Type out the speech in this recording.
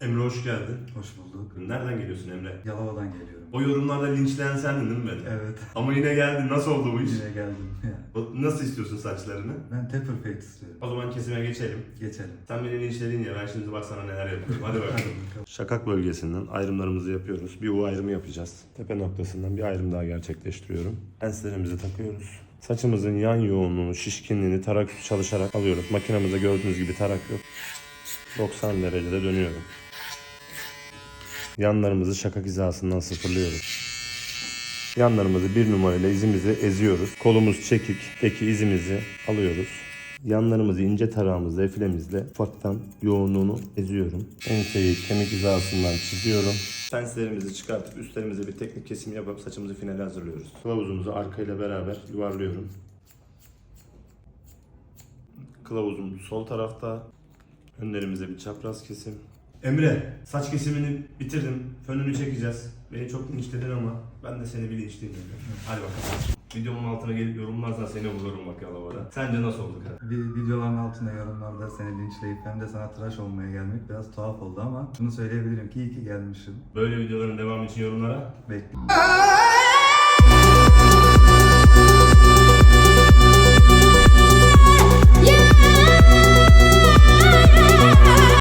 Emre hoş geldin. Hoş bulduk. Nereden geliyorsun Emre? Yalova'dan geliyorum. O yorumlarda linçleyen sendin değil mi beni? Evet. Ama yine geldin. Nasıl oldu bu iş? Yine geldim. Yani Nasıl istiyorsun saçlarını? ben taper fade istiyorum. O zaman kesime geçelim. Geçelim. Sen beni linçledin ya ben şimdi bak sana neler yapıyorum. Hadi bakalım. Şakak bölgesinden ayrımlarımızı yapıyoruz. Bir U ayrımı yapacağız. Tepe noktasından bir ayrım daha gerçekleştiriyorum. Enslerimizi takıyoruz. Saçımızın yan yoğunluğunu, şişkinliğini tarak çalışarak alıyoruz. Makinamızda gördüğünüz gibi tarak yok. 90 derecede dönüyorum. Yanlarımızı şakak hizasından sıfırlıyoruz. Yanlarımızı bir numarayla izimizi eziyoruz. Kolumuz çekik, peki izimizi alıyoruz. Yanlarımızı ince tarağımızla, efilemizle ufaktan yoğunluğunu eziyorum. Enseyi kemik hizasından çiziyorum. Penslerimizi çıkartıp üstlerimize bir teknik kesim yapıp saçımızı finale hazırlıyoruz. Kılavuzumuzu arkayla beraber yuvarlıyorum. Kılavuzum sol tarafta. Önlerimize bir çapraz kesim. Emre, saç kesimini bitirdim. Fönünü çekeceğiz. Beni çok linçledin ama ben de seni bir linçleyeyim. Hadi bakalım. Videomun altına gelip yorumlarsan seni bulurum bak Yalova'da. Sence nasıl oldu? Bir videoların altında yorumlarda seni linçleyip hem de sana tıraş olmaya gelmek biraz tuhaf oldu ama şunu söyleyebilirim ki iyi ki gelmişim. Böyle videoların devamı için yorumlara Bekliyorum.